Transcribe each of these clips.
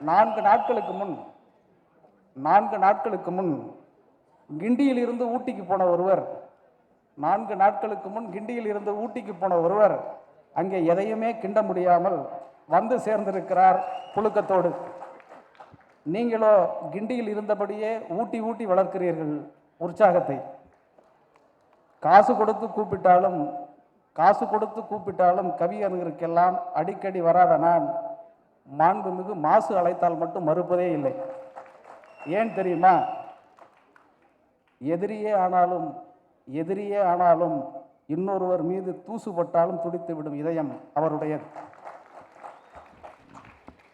நான்கு நாட்களுக்கு முன் நான்கு நாட்களுக்கு முன் கிண்டியில் இருந்து ஊட்டிக்கு போன ஒருவர் நான்கு நாட்களுக்கு முன் கிண்டியில் இருந்து ஊட்டிக்கு போன ஒருவர் அங்கே எதையுமே கிண்ட முடியாமல் வந்து சேர்ந்திருக்கிறார் புழுக்கத்தோடு. நீங்களோ கிண்டியில் இருந்தபடியே ஊட்டி ஊட்டி வளர்க்கிறீர்கள் உற்சாகத்தை. காசு கொடுத்து கூப்பிட்டாலும் காசு கொடுத்து கூப்பிட்டாலும் கவியர்களுக்கெல்லாம் அடிக்கடி வராத நான் மாண்புமிகு மாசு அழைத்தால் மட்டும் மறுப்பதே இல்லை. ஏன் தெரியுமா? எதிரியே ஆனாலும் எதிரியே ஆனாலும் இன்னொருவர் மீது தூசுபட்டாலும் துடித்து விடும் இதயம் அவருடையது.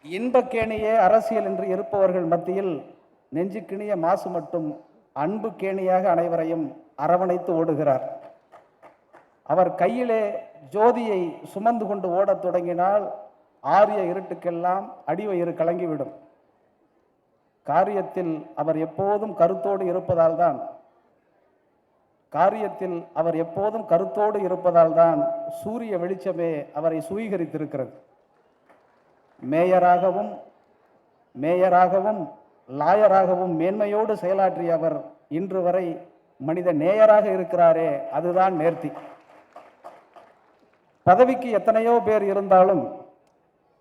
இன்பக்கேணியே அரசியல் என்று இருப்பவர்கள் மத்தியில் நெஞ்சுக்கிணிய மாசு மட்டும் அன்பு கேணியாக அனைவரையும் அரவணைத்து ஓடுகிறார். அவர் கையிலே ஜோதியை சுமந்து கொண்டு ஓடத் தொடங்கினால் ஆரிய இருட்டுக்கெல்லாம் அடிவயிறு கலங்கிவிடும். காரியத்தில் அவர் எப்போதும் கருத்தோடு இருப்பதால் தான் காரியத்தில் அவர் எப்போதும் கருத்தோடு இருப்பதால் தான் சூரிய வெளிச்சமே அவரை சுவீகரித்திருக்கிறது. மேயராகவும் மேயராகவும் லாயராகவும் மேன்மையோடு செயலாற்றிய அவர் இன்று வரை மனித நேயராக இருக்கிறாரே அதுதான் நேர்த்தி. பதவிக்கு எத்தனையோ பேர் இருந்தாலும்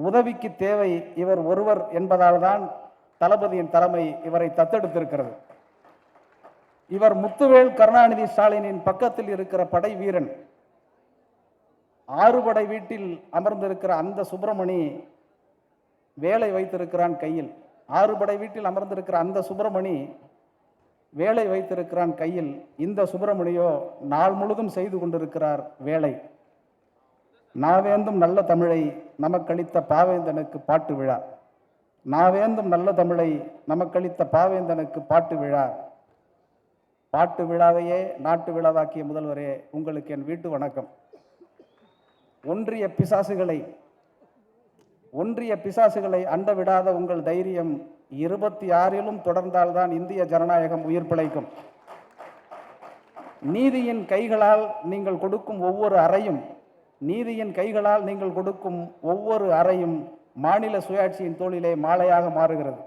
உதவிக்கு தேவை இவர் ஒருவர் என்பதால் தான் தளபதியின் தலைமை இவரை தத்தெடுத்திருக்கிறது. இவர் முத்துவேல் கருணாநிதி ஸ்டாலினின் பக்கத்தில் இருக்கிற படை வீரன். ஆறுபடை வீட்டில் அமர்ந்திருக்கிற அந்த சுப்பிரமணி வேலை வைத்திருக்கிறான் கையில். ஆறுபடை வீட்டில் அமர்ந்திருக்கிற அந்த சுப்பிரமணி வேலை வைத்திருக்கிறான் கையில். இந்த சுப்பிரமணியோ நாள் முழுதும் செய்து கொண்டிருக்கிறார் வேலை. நாவேந்தும் நல்ல தமிழை நமக்களித்த பாவேந்தனுக்கு பாட்டு விழா. நாவேந்தும் நல்ல தமிழை நமக்களித்த பாவேந்தனுக்கு பாட்டு விழா. பாட்டு விழாவையே நாட்டு விழாவாக்கிய முதல்வரே உங்களுக்கு என் வீட்டு வணக்கம். ஒன்றிய பிசாசுகளை ஒன்றிய பிசாசுகளை அண்ட விடாத உங்கள் தைரியம் இருபத்தி ஆறிலும் தொடர்ந்தால்தான் இந்திய ஜனநாயகம் உயிர் பிழைக்கும். நீதியின் கைகளால் நீங்கள் கொடுக்கும் ஒவ்வொரு அறையும் நீதியின் கைகளால் நீங்கள் கொடுக்கும் ஒவ்வொரு அறையும் மாநில சுயாட்சியின் தோளிலே மாலையாக மாறுகிறது.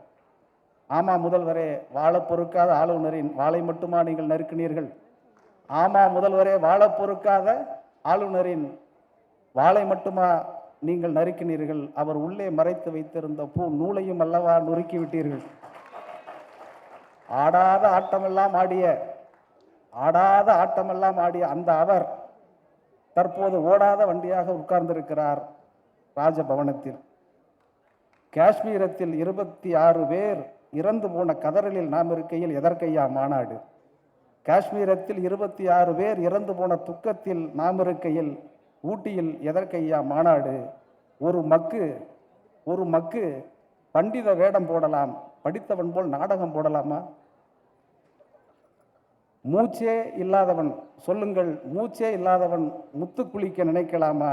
ஆமாம் முதல்வரே வாழ பொறுக்காத ஆளுநரின் வாளை மட்டுமா நீங்கள் நறுக்கினீர்கள்? ஆமாம் முதல்வரே வாழ பொறுக்காத ஆளுநரின் வாளை மட்டுமா நீங்கள் நறுக்கினீர்கள்? அவர் உள்ளே மறைத்து வைத்திருந்த பூ நூலையும் அல்லவா நொறுக்கி விட்டீர்கள்? ஆடாத ஆட்டமெல்லாம் ஆடிய ஆடாத ஆட்டமெல்லாம் ஆடிய அந்த அவர் தற்போது ஓடாத வண்டியாக உட்கார்ந்திருக்கிறார் ராஜபவனத்தில். காஷ்மீரத்தில் இருபத்தி ஆறு பேர் இறந்து போன கதறலில் நாம் இருக்கையில் எதற்கையா மாநாடு? காஷ்மீரத்தில் இருபத்தி ஆறு பேர் இறந்து போன துக்கத்தில் நாம் இருக்கையில் ஊட்டியில் எதற்கையா மாநாடு? ஒரு மக்கு ஒரு மக்கு பண்டித வேடம் போடலாம் படித்தவன் போல் நாடகம் போடலாமா? மூச்சே இல்லாதவன் சொல்லுங்கள் மூச்சே இல்லாதவன் முத்து குளிக்க நினைக்கலாமா?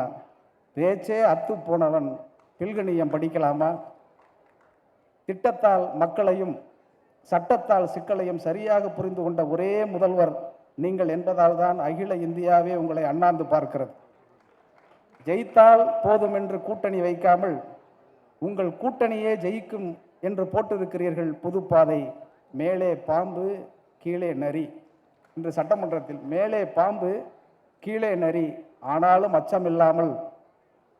பேச்சே அத்து போனவன் பில்கணியம் படிக்கலாமா? திட்டத்தால் மக்களையும் சட்டத்தால் சிக்கலையும் சரியாக புரிந்து கொண்ட ஒரே முதல்வர் நீங்கள் என்பதால் தான் அகில இந்தியாவே உங்களை அண்ணாந்து பார்க்கிறது. ஜெயித்தால் போதும் என்று கூட்டணி வைக்காமல் உங்கள் கூட்டணியே ஜெயிக்கும் என்று போட்டிருக்கிறீர்கள் புதுப்பாதை. மேலே பாம்பு கீழே நரி. இன்று சட்டமன்றத்தில் மேலே பாம்பு கீழே நரி. ஆனாலும் அச்சமில்லாமல்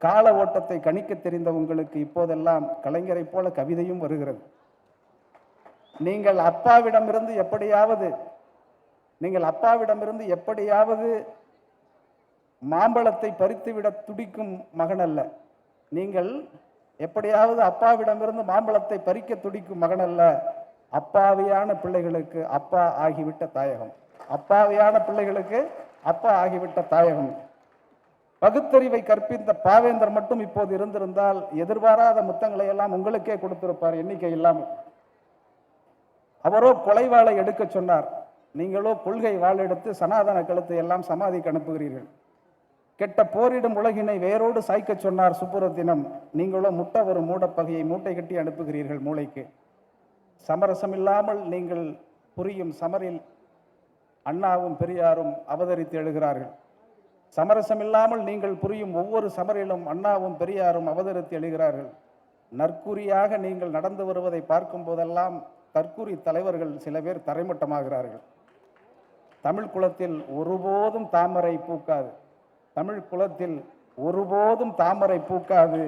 கால ஓட்டத்தை கணிக்க தெரிந்த உங்களுக்கு இப்போதெல்லாம் கலைஞரைப் போல கவிதையும் வருகிறது. நீங்கள் அப்பாவிடமிருந்து எப்படியாவது நீங்கள் அப்பாவிடமிருந்து எப்படியாவது மாம்பழத்தை பறித்துவிட துடிக்கும் மகன் அல்ல நீங்கள் எப்படியாவது அப்பாவிடமிருந்து மாம்பழத்தை பறிக்க துடிக்கும் மகன் அல்ல அப்பாவியான பிள்ளைகளுக்கு அப்பா ஆகிவிட்ட தாயகம். அப்பாவியான பிள்ளைகளுக்கு அப்பா ஆகிவிட்ட தாயகம். பகுத்தறிவை கற்பித்த பாவேந்தர் மட்டும் இப்போது இருந்திருந்தால் எதிர்பாராத முத்தங்களை எல்லாம் உங்களுக்கே கொடுத்திருப்பார் எண்ணிக்கை இல்லாமல். அவரோ கொலைவாளை எடுக்க சொன்னார். நீங்களோ கொள்கை வாழெடுத்து சனாதன கழுத்தை எல்லாம் சமாதிக்கு அனுப்புகிறீர்கள். கெட்ட போரிடும் உலகினை வேரோடு சாய்க்கச் சொன்னார் சுப்புரத்தினம். நீங்களோ முட்டை ஒரு மூடப்பகையை மூட்டை கட்டி அனுப்புகிறீர்கள் மூளைக்கு. சமரசமில்லாமல் நீங்கள் புரியும் சமரில் அண்ணாவும் பெரியாரும் அவதரித்து எழுகிறார்கள். சமரசமில்லாமல் நீங்கள் புரியும் ஒவ்வொரு சமரிலும் அண்ணாவும் பெரியாரும் அவதரித்து எழுகிறார்கள். நற்குறியாக நீங்கள் நடந்து வருவதை பார்க்கும் போதெல்லாம் தற்குறி தலைவர்கள் சில பேர் தரைமட்டமாகிறார்கள். தமிழ் குலத்தில் ஒருபோதும் தாமரை பூக்காது. தமிழ் குலத்தில் ஒருபோதும் தாமரை பூக்காது.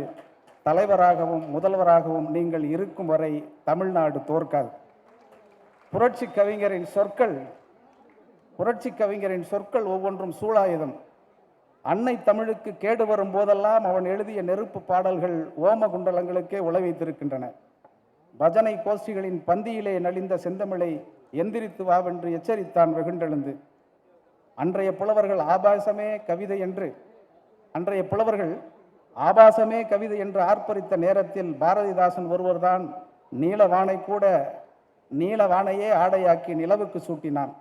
தலைவராகவும் முதல்வராகவும் நீங்கள் இருக்கும் வரை தமிழ்நாடு தோற்காது. புரட்சி கவிஞரின் சொற்கள் புரட்சி கவிஞரின் சொற்கள் ஒவ்வொன்றும் சூழாயுதம். அன்னை தமிழுக்கு கேடு வரும் போதெல்லாம் அவன் எழுதிய நெருப்பு பாடல்கள் ஓம குண்டலங்களுக்கே உழவைத்திருக்கின்றன. பஜனை கோஷ்டிகளின் பந்தியிலே நலிந்த செந்தமிழை எந்திரித்து வாவென்று எச்சரித்தான் வெகுண்டெழுந்து. அன்றைய புலவர்கள் ஆபாசமே கவிதை என்று அன்றைய புலவர்கள் ஆபாசமே கவிதை என்று ஆர்ப்பரித்த நேரத்தில் பாரதிதாசன் ஒருவர்தான் நீலவானை கூட நீலவானையே ஆடையாக்கி நிலவுக்கு சூட்டினான்.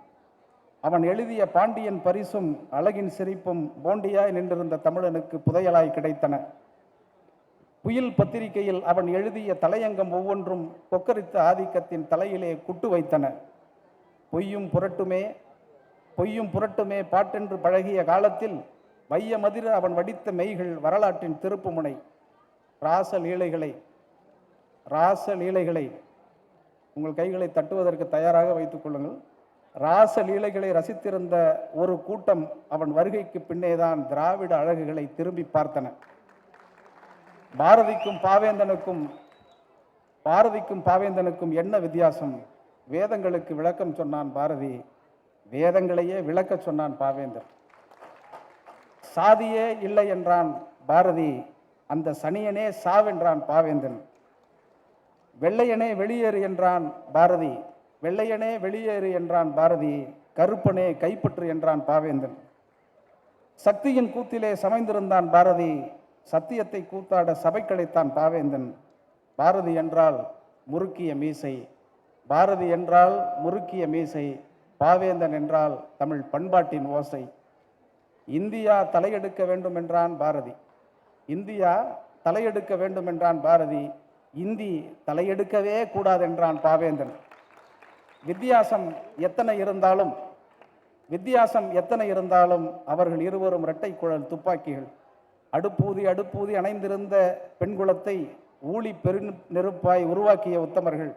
அவன் எழுதிய பாண்டியன் பரிசும் அழகின் சிரிப்பும் போண்டியாய் நின்றிருந்த தமிழனுக்கு புதையலாய் கிடைத்தன. புயல் பத்திரிகையில் அவன் எழுதிய தலையங்கம் ஒவ்வொன்றும் கொக்கரித்த ஆதிக்கத்தின் தலையிலே குட்டு வைத்தன. பொய்யும் புரட்டுமே பொய்யும் புரட்டுமே பாட்டென்று பழகிய காலத்தில் வைய மதிர அவன் வடித்த மெய்கள் வரலாற்றின் திருப்புமுனை. ராச லீலைகளை ராச லீலைகளை உங்கள் கைகளை தட்டுவதற்கு தயாராக வைத்துக் கொள்ளுங்கள். ராச லீலைகளை ரசித்திருந்த ஒரு கூட்டம் அவன் வருகைக்கு பின்னேதான் திராவிட அழகுகளை திரும்பி பார்த்தன. பாரதிக்கும் பாவேந்தனுக்கும் பாரதிக்கும் பாவேந்தனுக்கும் என்ன வித்தியாசம்? வேதங்களுக்கு விளக்கம் சொன்னான் பாரதி வேதங்களையே விளக்க சொன்னான் பாவேந்தர் சாதியே இல்லை என்றான் பாரதி அந்த சனியனே சாவென்றான் பாவேந்தன். வெள்ளையனே வெளியேறு என்றான் பாரதி வெள்ளையனே வெளியேறு என்றான் பாரதி கருப்பனே கைப்பற்று என்றான் பாவேந்தன். சக்தியின் கூத்திலே சமைந்திருந்தான் பாரதி சத்தியத்தை கூத்தாட சபை கிடைத்தான் பாவேந்தன். பாரதி என்றால் முறுக்கிய மீசை பாரதி என்றால் முறுக்கிய மீசை பாவேந்தன் என்றால் தமிழ் பண்பாட்டின் ஓசை. இந்தியா தலையெடுக்க வேண்டும் என்றான் பாரதி இந்தியா தலையெடுக்க வேண்டும் என்றான் பாரதி இந்தி தலையெடுக்கவே கூடாதென்றான் பாவேந்தன். வித்தியாசம் எத்தனை இருந்தாலும் வித்தியாசம் எத்தனை இருந்தாலும் அவர்கள் இருவரும் இரட்டை குழல் துப்பாக்கிகள். அடுப்பூதி அடுப்பூதி அணைந்திருந்த பெண்குலத்தை ஊழி பெரு நெருப்பாய் உருவாக்கிய உத்தமர்கள்.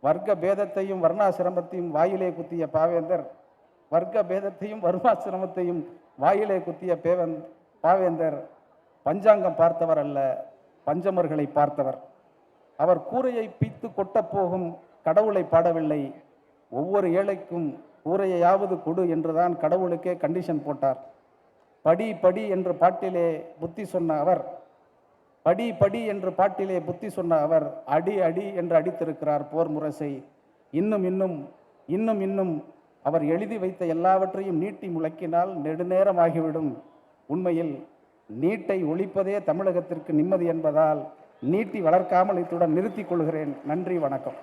வர்க்க பேதத்தையும் வர்ணாசிரமத்தையும் வாயிலே குத்திய பாவேந்தர். வர்க்க பேதத்தையும் வருணாசிரமத்தையும் வாயிலே குத்திய பேவன் பாவேந்தர். பஞ்சாங்கம் பார்த்தவர் அல்ல பஞ்சமர்களை பார்த்தவர். அவர் கூரையை பீத்து கொட்டப் போகும் கடவுளை பாடவில்லை. ஒவ்வொரு ஏழைக்கும் கூரையாவது கொடு என்றுதான் கடவுளுக்கே கண்டிஷன் போட்டார். படி படி என்று பாட்டிலே புத்தி சொன்ன அவர் படி படி என்று பாட்டிலே புத்தி சொன்ன அவர் அடி அடி என்று அடித்திருக்கிறார் போர் முரசை. இன்னும் இன்னும் இன்னும் இன்னும் அவர் எழுதி வைத்த எல்லாவற்றையும் நீட்டி முழக்கினால் நெடுநேரமாகிவிடும். உண்மையில் நீட்டை ஒழிப்பதே தமிழகத்திற்கு நிம்மதி என்பதால் நீட்டி வளர்க்காமல் இத்துடன் நிறுத்திக் கொள்கிறேன். நன்றி வணக்கம்.